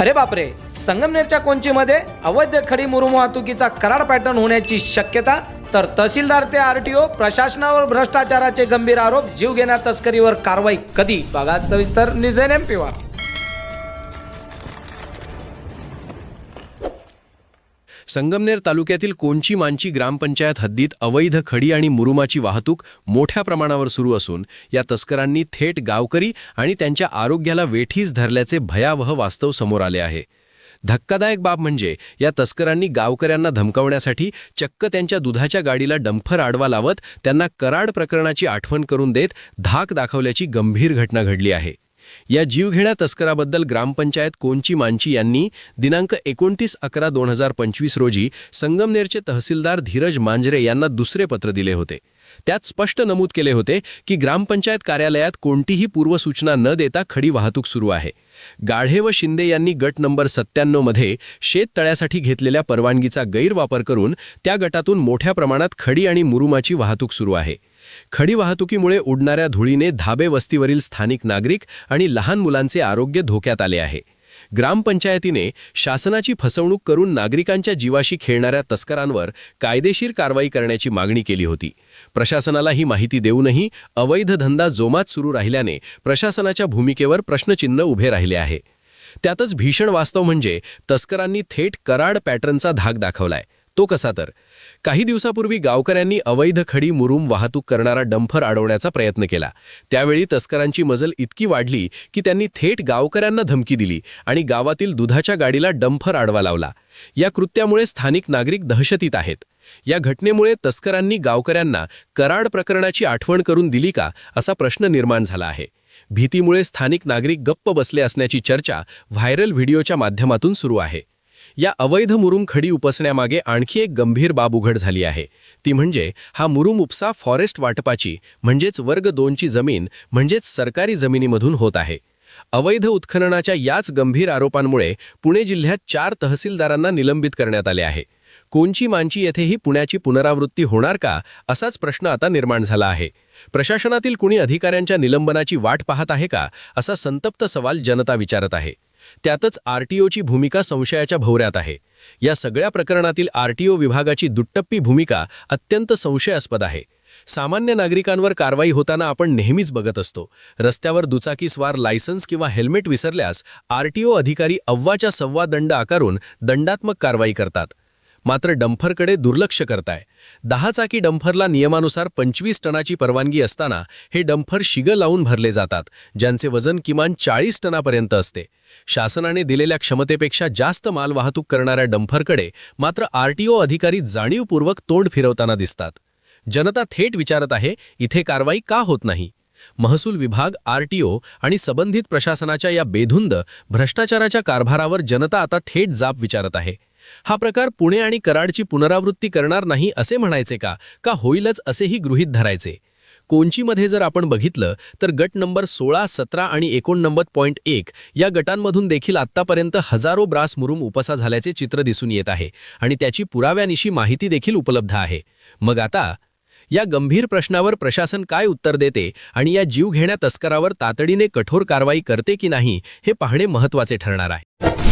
अरे बापरे संगमनेरच्या कोंचीमध्ये अवैध खडी मुरुम वाहतुकीचा कराड पॅटर्न होण्याची शक्यता तर तहसीलदार ते आरटीओ प्रशासनावर भ्रष्टाचाराचे गंभीर आरोप जीव घेण्या तस्करीवर कारवाई कधी? बघा सविस्तर news N M P Sangamner तालुक्यातील कोंची मांची ग्रामपंचायत हद्दीत अवैध खडी आणि मुरुमाची वाहतूक मोठ्या प्रमाणावर सुरू असून या तस्करांनी थेट गावकरी आणि त्यांच्या आरोग्याला वेठीस धरल्याचे भयावह वास्तव समोर आले आहे. धक्कादायक बाब म्हणजे या तस्करांनी गावकऱ्यांना धमकावण्यासाठी चक्क त्यांच्या दुधाच्या गाडीला डंफर आडवा लावत त्यांना कराड प्रकरणाची आठवण करून देत धाक दाखवल्याची गंभीर घटना घडली आहे. या जीवघेण्या तस्कराबद्दल ग्रामपंचायत कोंची मांची यांनी दिनांक एकोणतीस अकरा दोन हजार पंचवीस रोजी संगमनेरचे तहसीलदार धीरज मांजरे यांना दुसरे पत्र दिले होते. त्यात स्पष्ट नमूद केले होते की ग्रामपंचायत कार्यालयात कोणतीही पूर्वसूचना न देता खडी वाहतूक सुरू आहे. गाढे व शिंदे यांनी गट नंबर सत्त्याण्णवमध्ये शेततळ्यासाठी घेतलेल्या परवानगीचा गैरवापर करून त्या गटातून मोठ्या प्रमाणात खडी आणि मुरुमाची वाहतूक सुरू आहे. खडी वाहतुकीमुळे उडणाऱ्या धुळीने धाबे वस्तीवरील स्थानिक नागरिक आणि लहान मुलांचे आरोग्य धोक्यात आले आहे. ग्रामपंचायतीने शासनाची फसवणूक करून नागरिकांच्या जीवाशी खेळणाऱ्या तस्करांवर कायदेशीर कारवाई करण्याची मागणी केली होती. प्रशासनाला ही माहिती देऊनही अवैध धंदा जोमात सुरू राहिल्याने प्रशासनाच्या भूमिकेवर प्रश्नचिन्ह उभे राहिले आहे. त्यातच भीषण वास्तव म्हणजे तस्करांनी थेट कराड पॅटर्नचा धाक दाखवलाय. तो कसा तर? काही दिवसापूर्वी गावकऱ्यांनी अवैध खडी मुरुम वाहतूक करणारा डंफर अडवण्याचा प्रयत्न केला. त्यावेळी तस्करांची मजल इतकी वाढली की त्यांनी थेट गावकऱ्यांना धमकी दिली आणि गावातील दुधाच्या गाडीला डंफर आडवा लावला. या कृत्यामुळे स्थानिक नागरिक दहशतीत आहेत. या घटनेमुळे तस्करांनी गावकऱ्यांना कराड प्रकरणाची आठवण करून दिली का असा प्रश्न निर्माण झाला आहे. भीतीमुळे स्थानिक नागरिक गप्प बसले असण्याची चर्चा व्हायरल व्हिडिओच्या माध्यमातून सुरू आहे. या अवैध मुरुम खडी उपसण्यामागे आणखी एक गंभीर बाब उघड झाली आहे. ती म्हणजे हा मुरुम उपसा फॉरेस्ट वाटपाची म्हणजेच वर्ग दोनची जमीन म्हणजेच सरकारी जमिनीमधून होत आहे. अवैध उत्खननाच्या याच गंभीर आरोपांमुळे पुणे जिल्ह्यात चार तहसीलदारांना निलंबित करण्यात आले आहे. कोंची मांची येथेही पुण्याची पुनरावृत्ती होणार का असाच प्रश्न आता निर्माण झाला आहे. प्रशासनातील कुणी अधिकाऱ्यांच्या निलंबनाची वाट पाहत आहे का असा संतप्त सवाल जनता विचारत आहे. त्यातच आरटीओची भूमिका संशयाच्या भोवऱ्यात आहे. या सगळ्या प्रकरणातील आरटीओ विभागाची दुट्टप्पी भूमिका अत्यंत संशयास्पद आहे. सामान्य नागरिकांवर कारवाई होताना आपण नेहमीच बघत असतो. रस्त्यावर दुचाकीस्वार लायसन्स किंवा हेल्मेट विसरल्यास आरटीओ अधिकारी अव्वाच्या सव्वा दंड आकारून दंडात्मक कारवाई करतात. मात्र डंफरकडे दुर्लक्ष करताय. दहा चाकी डंफरला नियमानुसार पंचवीस टनाची परवानगी असताना हे डंफर शिगं लावून भरले जातात ज्यांचे वजन किमान चाळीस टनापर्यंत असते. शासनाने दिलेल्या क्षमतेपेक्षा जास्त माल वाहतूक करणाऱ्या डंफरकडे मात्र आरटीओ अधिकारी जाणीवपूर्वक तोंड फिरवताना दिसतात. जनता थेट विचारत आहे इथे कारवाई का होत नाही? महसूल विभाग आरटीओ आणि संबंधित प्रशासनाच्या या बेधुंद भ्रष्टाचाराच्या कारभारावर जनता आता थेट जाब विचारत आहे. हा प्रकार पुणे आणि कराडची पुनरावृत्ती करणार नाही असे म्हणायचे का? का होईलच असेही गृहीत धरायचे? कोंचीमध्ये जर आपण बघितलं तर गट नंबर सोळा सतरा आणि एकोणनव्वद पॉईंट एक या गटांमधून देखील आत्तापर्यंत हजारो ब्रास मुरुम उपसा झाल्याचे चित्र दिसून येत आहे आणि त्याची पुराव्यानिशी माहिती देखील उपलब्ध आहे. मग आता या गंभीर प्रश्नावर प्रशासन काय उत्तर देते आणि या जीवघेण्या तस्करावर तातडीने कठोर कारवाई करते की नाही हे पाहणे महत्त्वाचे ठरणार आहे.